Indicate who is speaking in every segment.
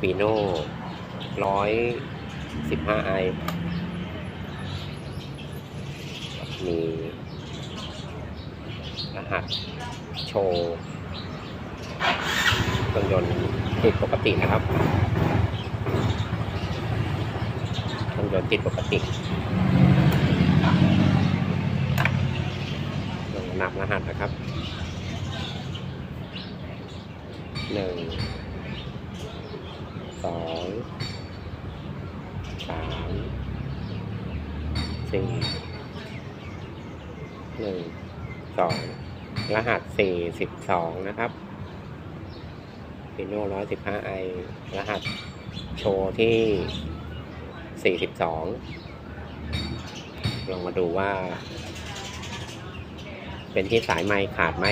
Speaker 1: ฟีโน่ร้อยสิบห้าไอมีรหัสโชว์เครื่องยนต์ติดปกตินะครับเครื่องยนต์ติดปกติลงนับรหัสนะครับหนึ่งสอง สามสี่หนึ่งสองรหัสสี่สิบสองนะครับฟิโน่ร้อยสิบห้าไอรหัสโชว์ที่สี่สิบสองลองมาดูว่า เป็นที่สายไม้ขาดไหม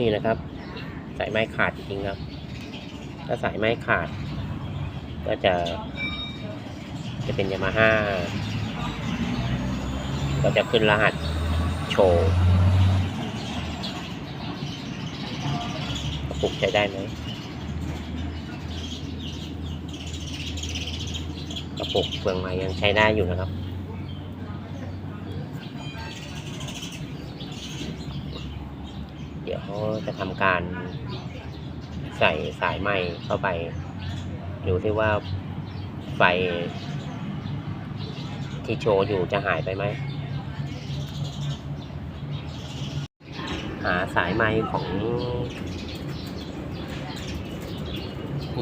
Speaker 1: นี่นะครับ สายไม้ขาดจริงครับ ถ้าสายไม้ขาด ก็จะ จะเป็นยามาฮ่าก็จะขึ้นรหัสโชว์กระปุกใช้ได้ไหมกระปุกเปลืองไม้ยังใช้ได้อยู่นะครับ จะทำการใส่สายไหมเข้าไป ดูที่ว่าไฟที่โชว์อยู่จะหายไปไหม หาสายไหมของ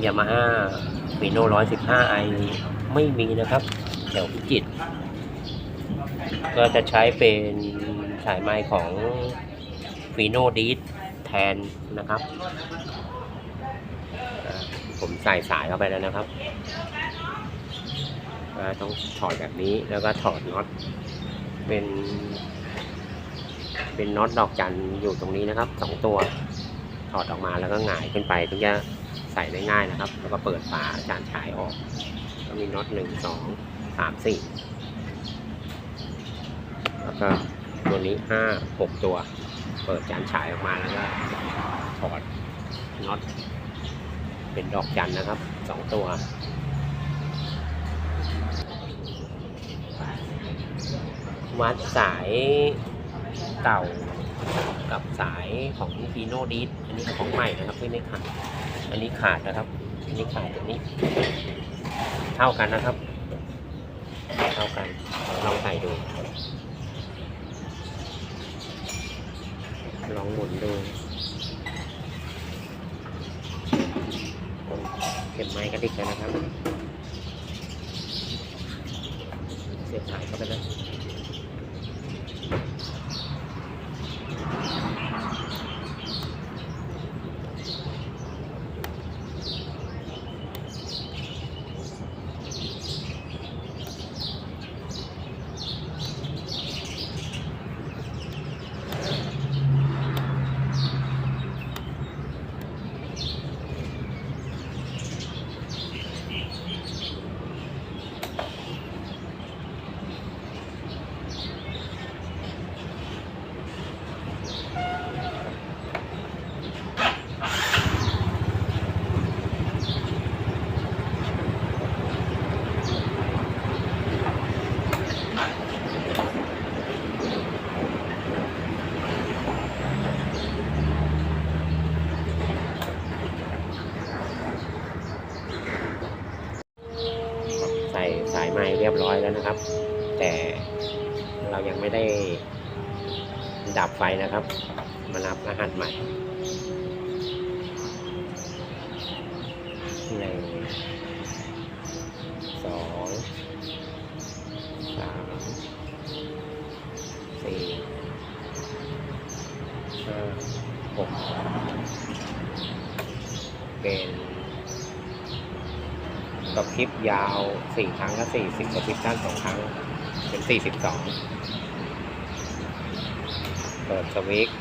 Speaker 1: ยามาฮ่าฟีโน่ร้อยสิบห้าไอไม่มีนะครับแถวพิจิตรก็จะใช้เป็นสายไหมของฟีโน่ดีด แทนนะครับ ผมใส่สายเข้าไปแล้วนะครับ ต้องถอดแบบนี้แล้วก็ถอดน็อตเป็น เป็นน็อตดอกจันอยู่ตรงนี้นะครับสองตัวถอดออกมาแล้วก็หงายขึ้นไปถึงจะใส่ได้ง่ายนะครับ แล้วก็เปิดฝาจานฉายออก ก็มีน็อตหนึ่งสองสามสี่แล้วก็ตัวนี้ห้าหกตัว เปิดจานฉายออกมาแล้วก็ถอดน็อตเป็นดอกจันนะครับสองตัววัดสายเก่ากับสายของฟีโนดีดอันนี้ของใหม่นะครับที่ไม่ขาด อันนี้ขาดนะครับ อันนี้ขาดอันนี้ เท่ากันนะครับ เท่ากันลองใส่ดู ลองหมุนดูเข็มไม้กระดิกแล้วนะครับ เสียบสายเข้าไปแล้ว สายไม้เรียบร้อยแล้วนะครับ แต่เรายังไม่ได้ดับไฟนะครับ มารับรหัสใหม่หนึ่งสองสามสี่ห้าหกเป็น กับคลิปยาวสี่ครั้งก็สี่สิบกับคลิปสั้นสองครั้ง เป็นสี่สิบสองเปิดสวิตช์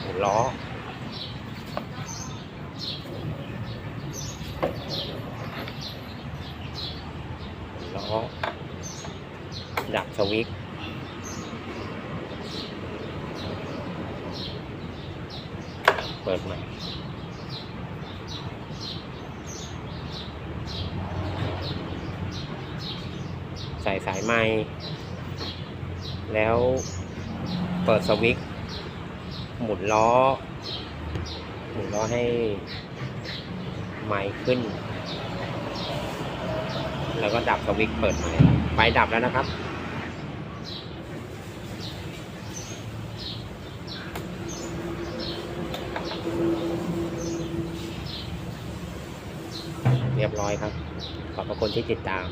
Speaker 1: หมุนล้อล้อ ดับสวิตช์เปิดใหม่ ใส่สายไม้แล้วเปิดสวิตช์หมุนล้อ หมุนล้อให้ไม้ขึ้น แล้วก็ดับสวิตช์เปิดใหม่ไฟดับแล้วนะครับเรียบร้อยครับ ขอบพระคุณที่ติดตาม